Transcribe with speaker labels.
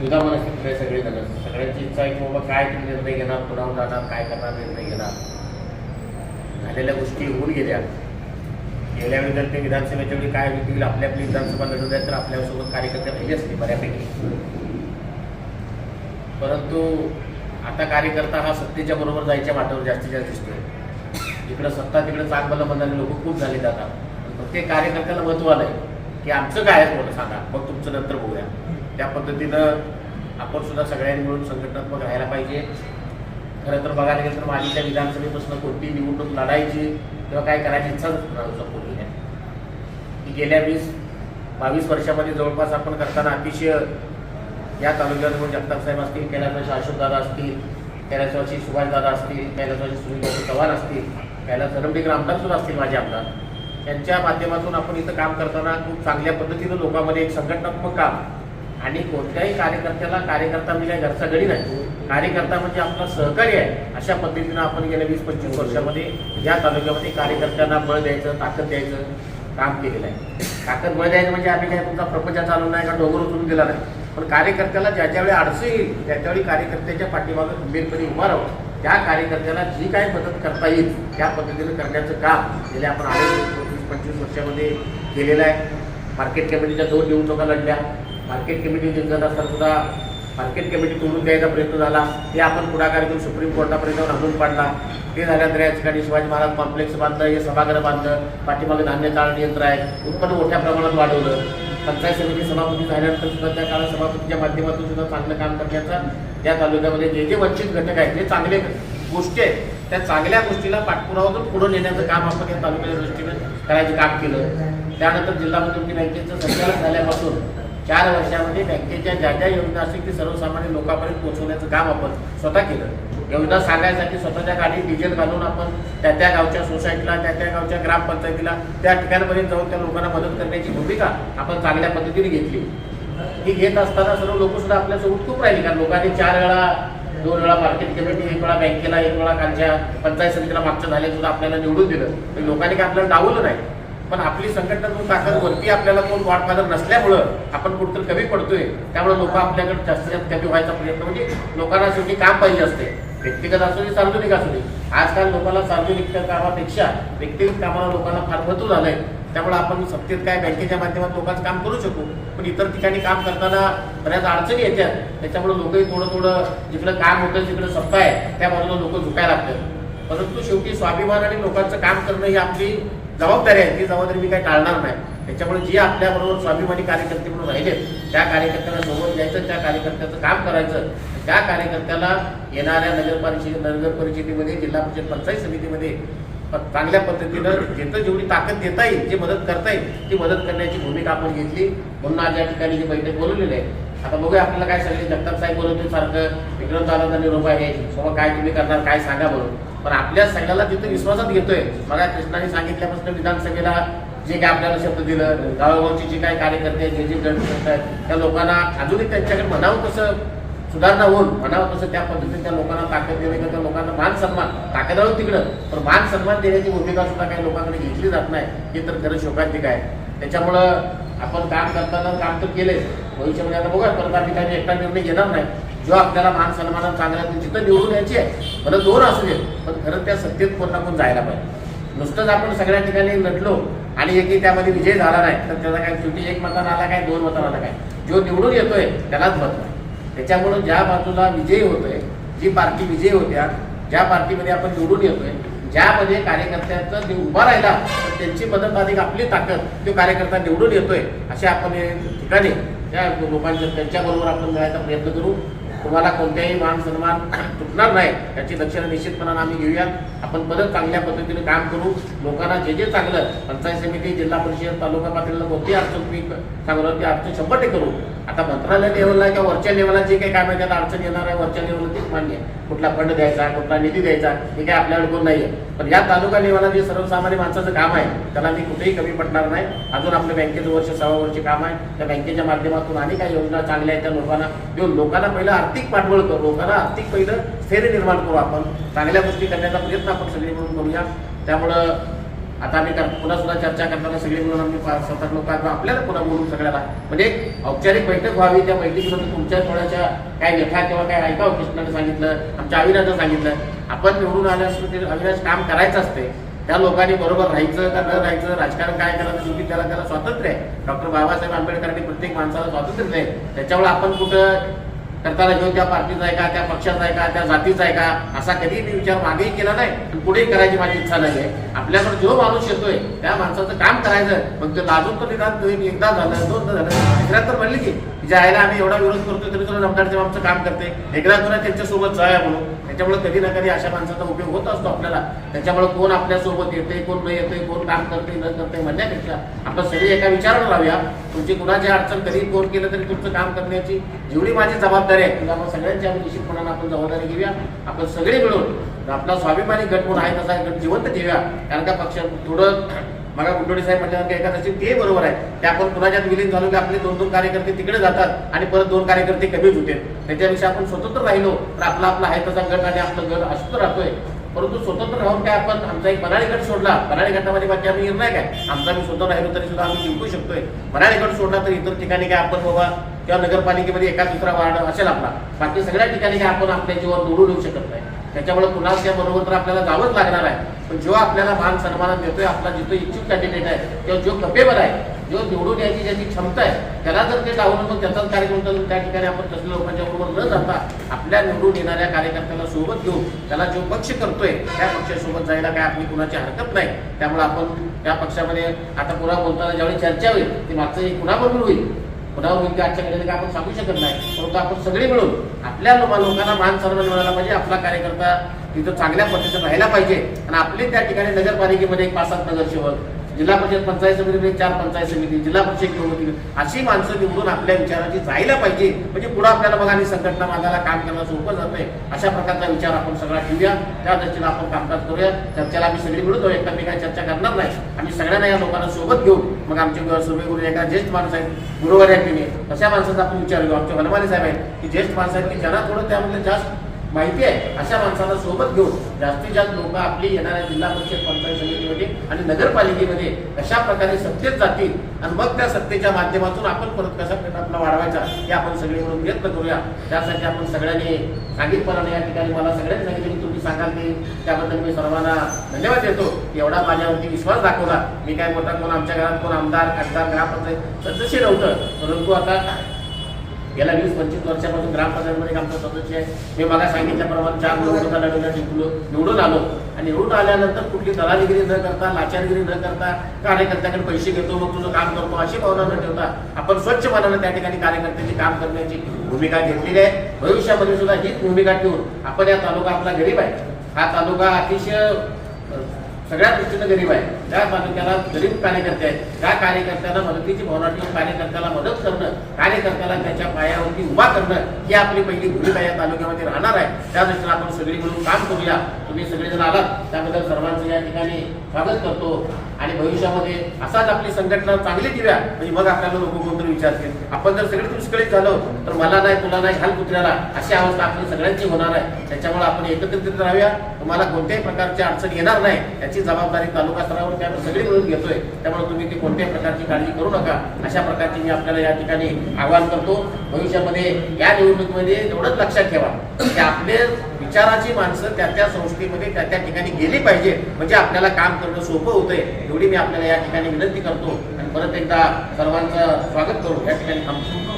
Speaker 1: गेल्या वर्षभरापासून आपण सगळे जण. सगळ्यांची इच्छा आहे की बाबा काय तुम्ही निर्णय घेणार कुणावर जाणार काय करणार निर्णय घेणार. झालेल्या गोष्टी होऊन गेल्या. गेल्या वेळी जर ते विधानसभेच्या वेळी काय होती आपल्या आपली विधानसभा लढवली आहे तर आपल्यासोबत कार्यकर्ते पाहिजे असते बऱ्यापैकी. परंतु आता कार्यकर्ता हा सत्तेच्या बरोबर जायच्या वाटेवर जास्तीत जास्त दिसतोय. इकडं सत्ता तिकडे चांगलं म्हणणारे लोक खूप झाले जातात प्रत्येक कार्यकर्त्याला महत्त्व आलंय की आमचं काय आहे सांगा. मग तुमचं नंतर बघूया. त्या पद्धतीनं आपण सुद्धा सगळ्यांनी मिळून संघटनात्मक राहायला पाहिजे. खरं तर बघायला गेलं तर माझी त्या विधानसभेपासून कोणती निवडणूक लढायची किंवा काय करायची इच्छाच कोणी आहे की गेल्या वीस बावीस वर्षामध्ये जवळपास आपण करताना अतिशय या तालुक्यात जगताप साहेब असतील कैलासवासी अशोकदादा असतील कैलासवासी सुभाषदादा असतील कैलासवासी सुनीलबाबू चव्हाण असतील कैलास धरमडीकर आमदार सुद्धा असतील माझे आमदार. यांच्या माध्यमातून आपण इथं काम करताना खूप चांगल्या पद्धतीनं लोकांमध्ये एक संघटनात्मक काम आणि कोणत्याही कार्यकर्त्याला कार्यकर्ता म्हणजे काय घरचा गडी नाही. कार्यकर्ता म्हणजे आपला सहकारी आहे. अशा पद्धतीनं आपण गेल्या वीस पंचवीस वर्षामध्ये या तालुक्यामध्ये कार्यकर्त्यांना बळ द्यायचं ताकद द्यायचं काम केलेलं आहे. ताकद बळ द्यायचं म्हणजे आम्ही काय तुमचा प्रपंच चालू नाही का डोंगर उचलून दिला नाही. पण कार्यकर्त्याला ज्या ज्यावेळी अडचण येईल त्या त्यावेळी कार्यकर्त्याच्या पाठीमागं खंबीरपणे उभा राहून त्या कार्यकर्त्याला जी काही मदत करता येईल त्या पद्धतीनं करण्याचं काम गेल्या आपण अडीच वीस पंचवीस वर्षामध्ये केलेलं आहे. मार्केट कमिटीच्या दोन निवडणुका लढल्या. मार्केट कमिटी जिंकत असताना सुद्धा मार्केट कमिटी तोडून द्यायचा प्रयत्न झाला. ते आपण पुढाकार घेऊन सुप्रीम कोर्टापर्यंत हाणून पाडला. ते झाल्यानंतर या ठिकाणी शिवाजी महाराज कॉम्प्लेक्स बांधलं हे सभागृह बांधलं. पाठीमागे धान्य चाळणी यंत्र आहे. उत्पन्न मोठ्या प्रमाणात वाढवलं. पंचायत समिती सभापती झाल्यानंतर सुद्धा त्या काळात सभापतीच्या माध्यमातून सुद्धा चांगलं काम करण्याचा या तालुक्यामध्ये जे जे वंचित घटक आहेत जे चांगले गोष्टी आहेत त्या चांगल्या गोष्टीला पाठपुरावातून पुढे नेण्याचं काम आपण या तालुक्याच्या दृष्टीने करायचं काम केलं. त्यानंतर जिल्हा मध्यवर्ती बँकेचं संचालक झाल्यापासून चार वर्षामध्ये बँकेच्या ज्या ज्या योजना असतील ती सर्वसामान्य लोकांपर्यंत पोहोचवण्याचं काम आपण स्वतः केलं. योजना सांगायसाठी स्वतःच्या गाडी डिझेल घालून आपण त्या त्या गावच्या सोसायटीला त्या त्या गावच्या ग्रामपंचायतीला त्या ठिकाणपर्यंत जाऊन त्या लोकांना मदत करण्याची भूमिका आपण चांगल्या पद्धतीने घेतली. ही घेत असताना सर्व लोकसुद्धा आपल्यासोबत खूप राहिली. कारण लोकांनी चार वेळा दोन वेळा मार्केट कमिटी एक वेळा बँकेला एक वेळा कालच्या पंचायत समितीला मागच्या झाले सुद्धा आपल्याला निवडून दिलं. तर लोकांनी काय आपल्याला डावलं नाही. पण आपली संघटनात्मक ताकद वरती आपल्याला कोण गॉडफादर नसल्यामुळं आपण कुठंतरी कमी पडतोय. त्यामुळे लोक आपल्याकडे जास्तीत जास्त कमी व्हायचा प्रयत्न म्हणजे लोकांना शेवटी काम पाहिजे असते. व्यक्तिगत असू दे सार्वजनिक असू दे. आजकाल लोकांना सार्वजनिक कामापेक्षा व्यक्तिगत कामाला लोकांना फार महत्त्व झालंय. त्यामुळे आपण सत्तेत काय बँकेच्या माध्यमात लोकांचं काम करू शकू. पण इतर ठिकाणी काम करताना बऱ्याच अडचणी येतात त्याच्यामुळे लोकही थोडं थोडं जिकडं काम होतं जिकडं सत्ता आहे त्या बाजूला लोक झुकायला लागतात. परंतु शेवटी स्वाभिमान आणि लोकांचं काम करणं ही आपली जबाबदारी आहे. ती जबाबदारी मी काही टाळणार नाही. त्याच्यामुळे जे आपल्याबरोबर स्वाभिमानी कार्यकर्ते म्हणून राहिले त्या कार्यकर्त्यांना सोबत घ्यायचं त्या कार्यकर्त्याचं काम करायचं त्या कार्यकर्त्याला येणाऱ्या नगर परिषद नगर परिषदेमध्ये जिल्हा परिषद पंचायत समितीमध्ये प- चांगल्या पद्धतीनं जिथं जेवढी ताकद देता येईल जी मदत करता येईल ती मदत करण्याची भूमिका आपण घेतली. म्हणून आज या ठिकाणी जी बैठक बोलवलेली आहे. आता बघूया आपल्याला काय सगळे जगताप साहेब बोलवतील सारखं. विक्रम दादा निरोप आहे. सोबत काय तुम्ही करणार काय सांगा म्हणून पण आपल्या सगळ्याला तिथं विश्वासात घेतोय मला कृष्णाने सांगितल्यापासून विधानसभेला जे काय आपल्याला शब्द दिलं गावागावची जे काय कार्यकर्ते जे जे गट आहेत त्या लोकांना अजूनही त्यांच्याकडे म्हणावं कसं सुधारणा होऊन म्हणावं कसं त्या पद्धतीने त्या लोकांना ताकद देणे किंवा त्या लोकांना मान सन्मान ताकद राहून तिकडं पण मान सन्मान देण्याची भूमिका सुद्धा काही लोकांकडे घेतली जात नाही. हे तर खरं शोकांतिक आहे. त्याच्यामुळं आपण काम करताना काम तर केलंय. भविष्यामध्ये आता बघा परत आम्ही काही एकटा निर्णय घेणार नाही. जो आपल्याला मान सन्मान चांगला तिथं जिथं निवडून यायची आहे. परत दोन असू देत पण खरं त्या सत्तेत कोण ना कोण जायला पाहिजे. नुसतंच आपण सगळ्या ठिकाणी लढलो आणि एकही त्यामध्ये विजय झाला नाही तर त्याचा काय शेवटी एक मतानं आला काय दोन मतान आला काय? जो निवडून येतोय त्यालाच मत नाही. त्याच्यामुळं ज्या बाजूला विजयी होतोय जी पार्टी विजयी होत्या ज्या पार्टीमध्ये आपण निवडून येतोय ज्यामध्ये कार्यकर्त्यांचा जे उभा राहिला तर त्यांची मदत अधिक आपली ताकद तो कार्यकर्ता निवडून येतोय अशा आपण ठिकाणी त्या लोकांच्या त्यांच्याबरोबर आपण मिळायचा प्रयत्न करू. तुम्हाला कोणत्याही मान सन्मान तुटणार नाही याची दक्षता निश्चितपणानं आम्ही घेऊयात आपण परत चांगल्या पद्धतीने काम करू. लोकांना जे जे चांगलं पंचायत समिती जिल्हा परिषद तालुका पातळीला कोणती अडचण तुम्ही सांगणार ती अडचण शंभर टक्के करू. आता मंत्रालय लेवलला किंवा वरच्या लेवलला जे काही काम आहे त्यात अडचण येणार आहे वरच्या लेवलला तेच मान्य आहे. कुठला फंड द्यायचा कुठला निधी द्यायचा हे काही आपल्याकडे कोण नाही आहे पण या तालुका लेवलला जे सर्वसामान्य माणसाचं काम आहे. त्याला मी कुठेही कमी पडणार नाही. अजून आपल्या बँकेचं वर्ष सव्वा वर्ष काम आहे. त्या बँकेच्या माध्यमातून आणि काही योजना चांगल्या आहेत त्या लोकांना देऊन लोकांना पहिलं आर्थिक पाठबळ करू. लोकांना आर्थिक पहिलं स्थैर्य निर्माण करू आपण. चांगल्या गोष्टी करण्याचा प्रयत्न आपण सगळे मिळून करूया. त्यामुळं आता आम्ही पुन्हा सुद्धा चर्चा करताना सगळे मिळून आम्ही पाच सात आठ लोक आपल्याला पुन्हा बोलून सगळ्याला. म्हणजे औपचारिक बैठक व्हावी त्या बैठकीमध्ये तुमच्या थोड्याशा काय व्यथा किंवा काय ऐकावं कृष्णाने सांगितलं आमच्या अविनाशनं सांगितलं. आपण निवडून आलं असतो ते अविनाश काम करायचं असते. त्या लोकांनी बरोबर राहायचं का न राहायचं राजकारण काय करायचं शेवटी त्याला त्याला स्वातंत्र्य आहे. डॉक्टर बाबासाहेब आंबेडकरांनी प्रत्येक माणसाला स्वातंत्र्य आहे त्याच्यामुळे आपण कुठं करताना घेऊन त्या पार्टीचा आहे का त्या पक्षाचा आहे का त्या जातीचा आहे का असा कधीही मी विचार मागेही केला नाही. आणि पुढेही करायची माझी इच्छा नाही आहे आपल्याकडे जो माणूस येतोय त्या माणसाचं काम करायचं. मग ते लाजून तर निदान एकदा झालं दोनदा झालं तिसऱ्या तर म्हणले की ज्या आईला आम्ही एवढा विरोध करतोय तरी तुला नमदार आमचं काम करते. एकदा तुला त्यांच्यासोबत जाया म्हणून. त्याच्यामुळे कधी ना कधी अशा माणसाचा उपयोग होत असतो आपल्याला. त्याच्यामुळे कोण आपल्यासोबत येते कोण न येते कोण काम करते न करते म्हणण्यापेक्षा आपण सगळी एका विचारावर लावूया तुमची कुणाची अडचण कधी कोण केलं तरी तुमचं काम करण्याची जेवढी माझी जबाबदारी आहे त्यामुळे सगळ्यांची आम्ही निश्चितपणानं आपण जबाबदारी घेऊया. आपण सगळे मिळून आपला स्वाभिमानी गट म्हणून आहे तसा गट जिवंत ठेवूया. कारण का पक्ष थोडं मला गुंडोडी साहेब म्हटल्यानंतर तशी ते बरोबर आहे. ते आपण कुणाच्यात विलीन झालो की आपले दोन दोन कार्यकर्ते तिकडे जातात आणि परत दोन कार्यकर्ते कमीच होते. त्याच्यापेक्षा आपण स्वतंत्र राहिलो तर आपला आपला आहे तसा गट आणि आपलं गट असतो राहतोय. परंतु स्वतंत्र राहून काय आपण आमचा एक बनाळी गट सोडला. बनाळी गटामध्ये बाकी आम्ही निर्णय काय आमचा मी स्वतः राहिलो तरी सुद्धा आम्ही जिंकू शकतोय. बनाळी गट सोडला तर इतर ठिकाणी काय आपण बाबा किंवा नगरपालिकेमध्ये एका दुसरा वार्ड असेल आपला. बाकी सगळ्या ठिकाणी काय आपण आपल्या जीवन निवडून येऊ शकत नाही. त्याच्यामुळे पुन्हा त्या बरोबर तर आपल्याला जावंच लागणार आहे. पण जो आपल्याला मान सन्मान देतोय आपला जिथं इच्छुक कॅन्डिडेट आहे किंवा जो कपेबल आहे जो निवडून यायची ज्याची क्षमता आहे त्याला जर ते डावून मग त्याचाच कार्यक्रम चालून त्या ठिकाणी आपण तसल्या लोकांच्या बरोबर न जाता आपल्या निवडून येणाऱ्या कार्यकर्त्याला सोबत घेऊन त्याला जो पक्ष करतोय त्या पक्षासोबत जायला काय आपली कुणाची हरकत नाही. त्यामुळे आपण त्या पक्षामध्ये आता पुन्हा बोलताना ज्यावेळी चर्चा होईल ती मागचं कुणाबरोबर होईल. पुन्हा होईल आजच्या घडीला काय आपण सांगू शकत नाही परंतु आपण सगळे मिळून आपल्या लोकांना मान सन्मान मिळाला पाहिजे आपला कार्यकर्ता तिथं चांगल्या पद्धतीने राहायला पाहिजे. आणि आपले त्या ठिकाणी नगरपालिकेमध्ये एक पाच सात नगरसेवक जिल्हा परिषद पंचायत समितीमध्ये चार पंचायत समिती जिल्हा परिषद निवडणुकी अशी माणसं निवडून आपल्या विचाराची जायला पाहिजे. म्हणजे पुढे आपल्याला बघा आणि संघटना मागायला काम करणं सोपं जातंय अशा प्रकारचा विचार आपण सगळा ठेवूया. त्या दृष्टीने आपण कामकाज करूया. चर्चेला आम्ही सगळी मिळून जाऊ. चर्चा करणार नाही. आम्ही सगळ्यांना या लोकांना सोबत घेऊन मग आमचे सर्वे एका ज्येष्ठ माणूस आहेत. गुरुवार आहेत तुम्ही अशा माणसाचा आपण विचार घेऊ आमचे हनुमाने साहेब आहेत. की ज्येष्ठ माणसं आहेत की ज्यांना थोडं त्यामध्ये जास्त माहिती आहे अशा माणसाला सोबत घेऊन जास्तीत जास्त लोक आपली येणाऱ्या जिल्हा परिषद पंचायत समितीमध्ये आणि नगरपालिकेमध्ये अशा प्रकारे सत्तेत जातील आणि मग त्या सत्तेच्या माध्यमातून आपण परत कसा प्रयत्न आपला वाढवायचा हे आपण सगळे मिळून प्रयत्न करूया. त्यासाठी आपण सगळ्यांनी सांगितलं या ठिकाणी मला सगळ्यांनी सांगितलं की सांगाल ते त्याबद्दल मी सर्वांना धन्यवाद देतो. एवढा माझ्यावरती विश्वास दाखवला. मी काय मोठा कोण आमच्या घरात कोण आमदार खासदार ग्रामपंचायत सदस्य नव्हतं. परंतु आता गेल्या वीस पंचवीस वर्षापासून ग्रामपंचायतमध्ये आमचा सदस्य आहे. मी मला सांगितल्याप्रमाणे चार निवडणुका लढवण्यात जिंकलो निवडून आलो. निवडून आल्यानंतर कुठली दलालीगिरी न करता लाचारगिरी न करता कार्यकर्त्याकडे पैसे घेतो मग तुझं काम करतो अशी भावना न ठेवता आपण स्वच्छ मनानं त्या ठिकाणी कार्यकर्त्यांची काम करण्याची भूमिका घेतलेली आहे. भविष्यामध्ये सुद्धा हीच भूमिका ठेवून आपण या तालुका आपला गरीब आहे. हा तालुका अतिशय सगळ्या दृष्टीनं गरीब आहे. त्या तालुक्याला गरीब कार्यकर्ते आहेत त्या कार्यकर्त्याला मदतीची भावना ठेवून कार्यकर्त्याला मदत करणं कार्यकर्त्याला त्याच्या पायावरती उभा करणं ही आपली पहिली भूमिका या तालुक्यामध्ये राहणार आहे. त्या दृष्टीनं आपण सगळी मिळून काम करूया. तुम्ही सगळेजण आलात. त्याबद्दल सर्वांचं या ठिकाणी स्वागत करतो. आणि भविष्यामध्ये असाच आपली संघटना चांगली दिव्या म्हणजे मग आपल्याला लोक कोणतरी विचारतील. आपण जर सगळे दुष्कळीत झालो तर मला नाही तुला नाही घाल कुत्र्याला अशी अवस्था आपली सगळ्यांची होणार आहे. त्याच्यामुळे आपण एकत्रित राहूया. तुम्हाला कोणत्याही प्रकारची अडचण येणार नाही याची जबाबदारी तालुका स्तरावर त्या सगळी मिळून घेतोय. त्यामुळे तुम्ही ती कोणत्याही प्रकारची काळजी करू नका. अशा प्रकारची मी आपल्याला या ठिकाणी आवाहन करतो. भविष्यामध्ये या निवडणुकीमध्ये एवढंच लक्षात ठेवा की आपले विचाराची माणसं त्या त्या संस्थेमध्ये त्या त्या ठिकाणी गेली पाहिजे. म्हणजे आपल्याला काम करणं सोपं होतंय. एवढी मी आपल्याला या ठिकाणी विनंती करतो आणि परत एकदा सर्वांचं स्वागत करू. या ठिकाणी थांबतो.